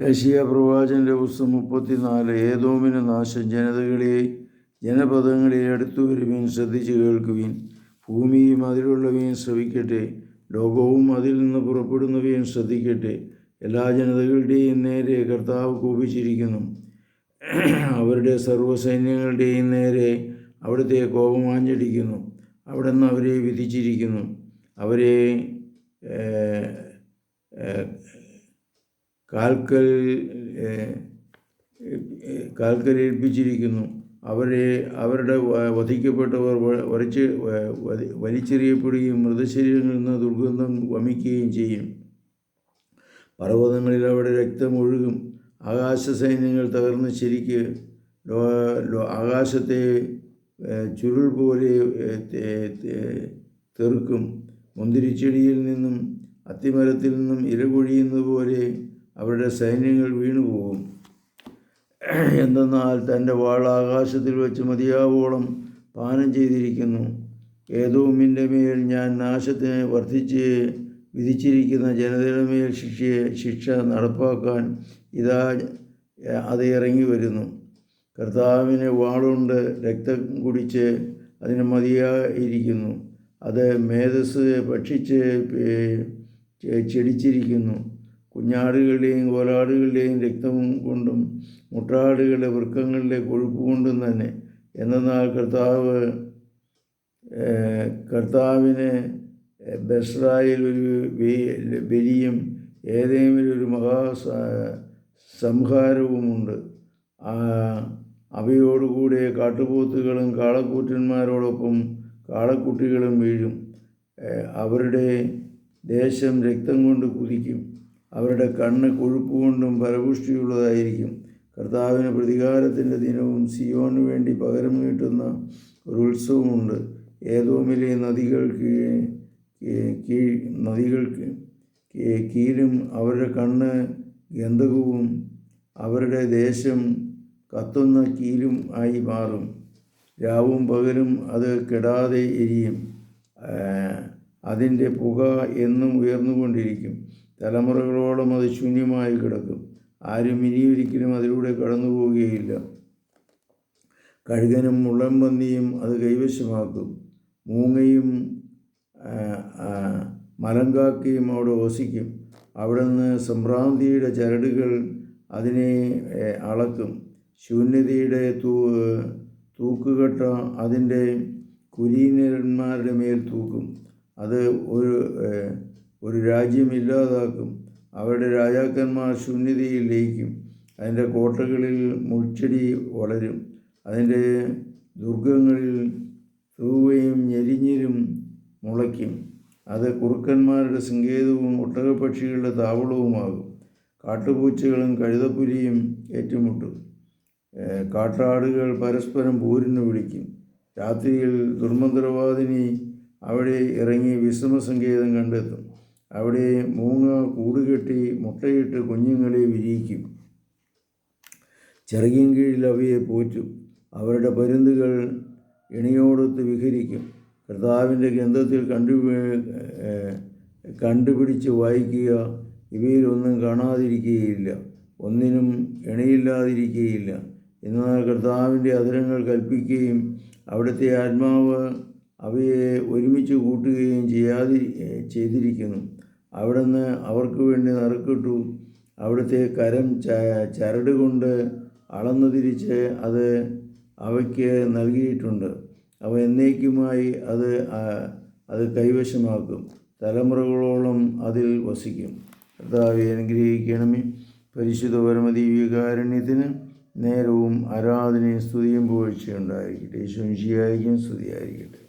യശിയ പ്രവാചന്റെ പുസ്തകം മുപ്പത്തിനാല് ഏതോമിന് നാശം ജനതകളെ ജനപദങ്ങളെ അടുത്തു വരുവീൻ ശ്രദ്ധിച്ചു കേൾക്കുവീൻ. ഭൂമിയും അതിലുള്ളവയും ശ്രവിക്കട്ടെ ലോകവും അതിൽ നിന്ന് പുറപ്പെടുന്നവയും ശ്രദ്ധിക്കട്ടെ. എല്ലാ ജനതകളുടെയും നേരെ കർത്താവ് കോപിച്ചിരിക്കുന്നു. അവരുടെ സർവസൈന്യങ്ങളുടെയും നേരെ അവിടുത്തെ കോപം ആഞ്ഞടിക്കുന്നു. അവിടെ നിന്ന് അവരെ വിധിച്ചിരിക്കുന്നു. അവരെ കാൽക്കൽ ഏഹ്, കാൽക്കലേൽപ്പിച്ചിരിക്കുന്നു അവരെ അവരുടെ വധിക്കപ്പെട്ടവർ വരച്ച് വലിച്ചെറിയപ്പെടുകയും മൃതശരീരങ്ങളിൽ നിന്ന് ദുർഗന്ധം വമിക്കുകയും ചെയ്യും. പർവതങ്ങളിൽ അവിടെ രക്തം ഒഴുകും. ആകാശ സൈന്യങ്ങൾ തകർന്ന് ശരിക്ക് ആകാശത്തെ ചുരുൾ പോലെ തെറുക്കും. മുന്തിരിച്ചെടിയിൽ നിന്നും അത്തിമരത്തിൽ നിന്നും ഇര കൊഴിയുന്നത് പോലെ അവരുടെ സൈന്യങ്ങൾ വീണുപോകും. എന്തെന്നാൽ തന്റെ വാൾ ആകാശത്തിൽ വെച്ച് മതിയാവോളം പാനം ചെയ്തിരിക്കുന്നു. ഏതോമിന്റെ മേൽ ഞാൻ നാശത്തിന് വർദ്ധിച്ച് വിധിച്ചിരിക്കുന്ന ജനതയുടെ മേൽ ശിക്ഷയെ ശിക്ഷ നടപ്പാക്കാൻ ഇതാ അത് ഇറങ്ങി വരുന്നു. കർത്താവിന് വാളുണ്ട് രക്തം കുടിച്ച് അതിന് മതിയായിരിക്കുന്നു. അത് മേധസ് ഭക്ഷിച്ച് ചെടിച്ചിരിക്കുന്നു. കുഞ്ഞാടുകളുടെയും കോലാടുകളുടെയും രക്തവും കൊണ്ടും മുട്ടാടുകളുടെ വൃക്കങ്ങളുടെ കൊഴുപ്പ് കൊണ്ടും തന്നെ. എന്നാൽ കർത്താവ് കർത്താവിന് ബസ്രായിൽ ഒരു ബലിയും ഏതെങ്കിലും ഒരു മഹാ സംഹാരവുമുണ്ട്. അവയോടുകൂടെ കാട്ടുപോത്തുകളും കാളക്കൂറ്റന്മാരോടൊപ്പം കാളക്കുട്ടികളും വീഴും. അവരുടെ ദേശം രക്തം കൊണ്ട് കുതിക്കും. അവരുടെ കണ്ണ് കൊഴുപ്പ് കൊണ്ടും ഫലപുഷ്ടിയുള്ളതായിരിക്കും. കർത്താവിന് പ്രതികാരത്തിന്റെ ദിനവും സിയോന് വേണ്ടി പകരം നീട്ടുന്ന ഒരു ഉത്സവമുണ്ട്. ഏതോമിലെ നദികൾ കീഴ് നദികൾക്ക് കീഴും അവരുടെ കണ്ണ് ഗന്ധകവും അവരുടെ ദേശം കത്തുന്ന കീലും ആയി മാറും. രാവും പകലും അത് കെടാതെ എരിയും. അതിന്റെ പുക എന്നും ഉയർന്നുകൊണ്ടിരിക്കും. തലമുറകളോളം അത് ശൂന്യമായി കിടക്കും. ആരും ഇനിയൊരിക്കലും അതിലൂടെ കടന്നു പോവുകയില്ല. കഴുകനും മുള്ളൻപന്നിയും അത് കൈവശമാക്കും. മൂങ്ങയും മലങ്കാക്കയും അവിടെ വസിക്കും. അവിടുന്ന് സംഭ്രാന്തിയുടെ ചരടുകൾ അതിനെ അളക്കും. ശൂന്യതയുടെ തൂ തൂക്കുകെട്ട അതിന്റെ കുലീനന്മാരുടെ മേൽ തൂക്കും. അത് ഒരു ഒരു രാജ്യം ഇല്ലാതാക്കും അവരുടെ രാജാക്കന്മാർ ശൂന്യതയിൽ ലയിക്കും അതിന്റെ കോട്ടകളിൽ മുൾച്ചെടി വളരും അതിന്റെ ദുർഗങ്ങളിൽ തൂവയും ഞെരിഞ്ഞിരും മുളയ്ക്കും. അത് കുറുക്കന്മാരുടെ സങ്കേതവും ഒട്ടകപക്ഷികളുടെ താവളവുമാകും. കാട്ടുപൂച്ചകളും കഴുതപ്പുലിയും ഏറ്റുമുട്ടും. കാട്ടാടുകൾ പരസ്പരം പോരിന് വിളിക്കും. രാത്രിയിൽ ദുർമന്ത്രവാദിനി അവിടെ ഇറങ്ങി വിശ്രമസങ്കേതം കണ്ടെത്തും. അവിടെ മൂങ്ങ കൂടുകെട്ടി മുട്ടയിട്ട് കുഞ്ഞുങ്ങളെ വിരിയിക്കും. ചിറകിൻ കീഴിൽ അവയെ പോറ്റും. അവരുടെ പരുന്തുകൾ ഇണയോടൊത്ത് വിഹരിക്കും. കർത്താവിന്റെ ഗ്രന്ഥത്തിൽ കണ്ടു കണ്ടുപിടിച്ച് വായിക്കുക. ഇവയിലൊന്നും കാണാതിരിക്കുകയില്ല. ഒന്നിനും ഇണയില്ലാതിരിക്കുകയില്ല എന്നാൽ കർത്താവിന്റെ അതിരങ്ങൾ കൽപ്പിക്കുകയും അവിടുത്തെ ആത്മാവ് അവയെ ഒരുമിച്ച് കൂട്ടുകയും ചെയ്യാതി ചെയ്തിരിക്കുന്നു. അവിടുന്ന് അവർക്ക് വേണ്ടി നറുക്കിട്ടു. അവിടുത്തെ കരം ച- ചരട് കൊണ്ട് അളന്നു തിരിച്ച് അത് അവയ്ക്ക് നൽകിയിട്ടുണ്ട്. അവ എന്നേക്കുമായി അത് അത് കൈവശമാക്കും. തലമുറകളോളം അതിൽ വസിക്കും. കർത്താവെ അനുഗ്രഹിക്കണമേ. പരിശുദ്ധ പരമദീവികാരണ്യത്തിന് നേരവും ആരാധനയും സ്തുതിയും പോഴ്ചയുണ്ടായിരിക്കട്ടെ. ശുചിയായിരിക്കും സ്തുതിയായിരിക്കട്ടെ.